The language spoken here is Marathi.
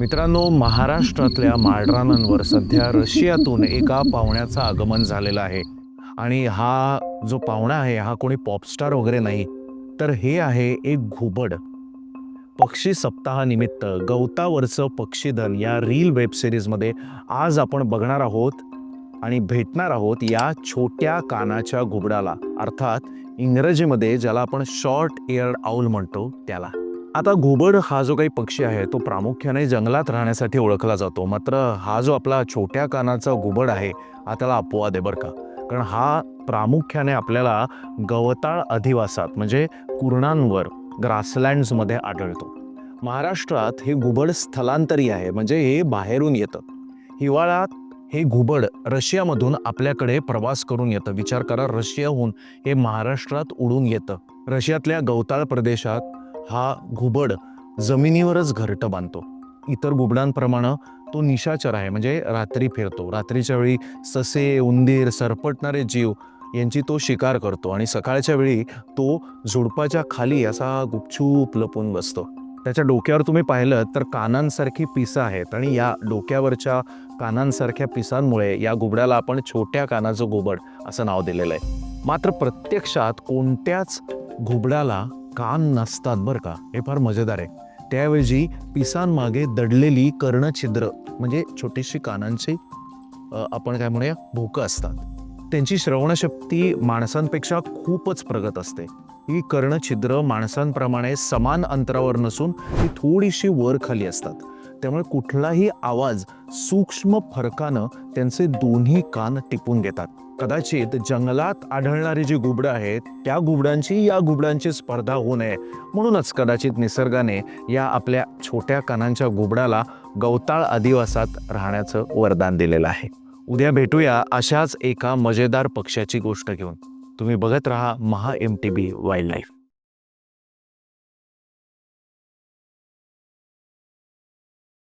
मित्रांनो महाराष्ट्रातल्या माळरानांवर सध्या रशियातून एका पाहुण्याचं आगमन झालेलं आहे. आणि हा जो पाहुणा आहे हा कोणी पॉपस्टार वगैरे नाही तर हे आहे एक घुबड. पक्षी सप्ताहानिमित्त गवतावरचं पक्षीधन या रील वेब सिरीजमध्ये आज आपण बघणार आहोत आणि भेटणार आहोत या छोट्या कानाच्या घुबडाला. अर्थात इंग्रजीमध्ये ज्याला आपण शॉर्ट एअर आऊल म्हणतो त्याला. आता घुबड हा जो काही पक्षी आहे तो प्रामुख्याने जंगलात राहण्यासाठी ओळखला जातो. मात्र हा जो आपला छोट्या कानाचा घुबड आहे हा त्याला अपवाद आहे बरं का. कारण हा प्रामुख्याने आपल्याला गवताळ अधिवासात म्हणजे कुरणांवर ग्रासलँड्समध्ये आढळतो. महाराष्ट्रात हे घुबड स्थलांतरी आहे म्हणजे हे बाहेरून येतं. हिवाळ्यात हे घुबड रशियामधून आपल्याकडे प्रवास करून येतं. विचार करा रशियाहून हे महाराष्ट्रात उडून येतं. रशियातल्या गवताळ प्रदेशात हा घुबड जमिनीवरच घरटं बांधतो. इतर घुबडांप्रमाणे तो निशाचर आहे म्हणजे रात्री फिरतो. रात्रीच्या वेळी ससे उंदीर सरपटणारे जीव यांची तो शिकार करतो आणि सकाळच्या वेळी तो झुडपाच्या खाली असा गुपचूप लपून बसतो. त्याच्या डोक्यावर तुम्ही पाहिलं तर कानांसारखी पिसं आहेत आणि या डोक्यावरच्या कानांसारख्या पिसांमुळे या घुबड्याला आपण छोट्या कानाचं घुबड असं नाव दिलेलं आहे. मात्र प्रत्यक्षात कोणत्याच घुबडाला कान नसतात बरं का. हे फार मजेदार आहे. त्याऐवजी पिसांमागे दडलेली कर्णछिद्र म्हणजे छोटीशी कानांची आपण काय म्हणूया भोकं असतात. त्यांची श्रवणशक्ती माणसांपेक्षा खूपच प्रगत असते. ही कर्णछिद्र माणसांप्रमाणे समान अंतरावर नसून ती थोडीशी वर खाली असतात. त्यामुळे कुठलाही आवाज सूक्ष्म फरकानं त्यांचे दोन्ही कान टिपून घेतात. कदाचित जंगलात आढळणारी जी गुबडं आहेत त्या गुबडांची या गुबडांची स्पर्धा होऊ नये. म्हणूनच कदाचित निसर्गाने या आपल्या छोट्या कानांच्या गुबडाला गवताळ आदिवासात राहण्याचं वरदान दिलेलं आहे. उद्या भेटूया अशाच एका मजेदार पक्ष्याची गोष्ट घेऊन. तुम्ही बघत राहा Maha M T B wildlife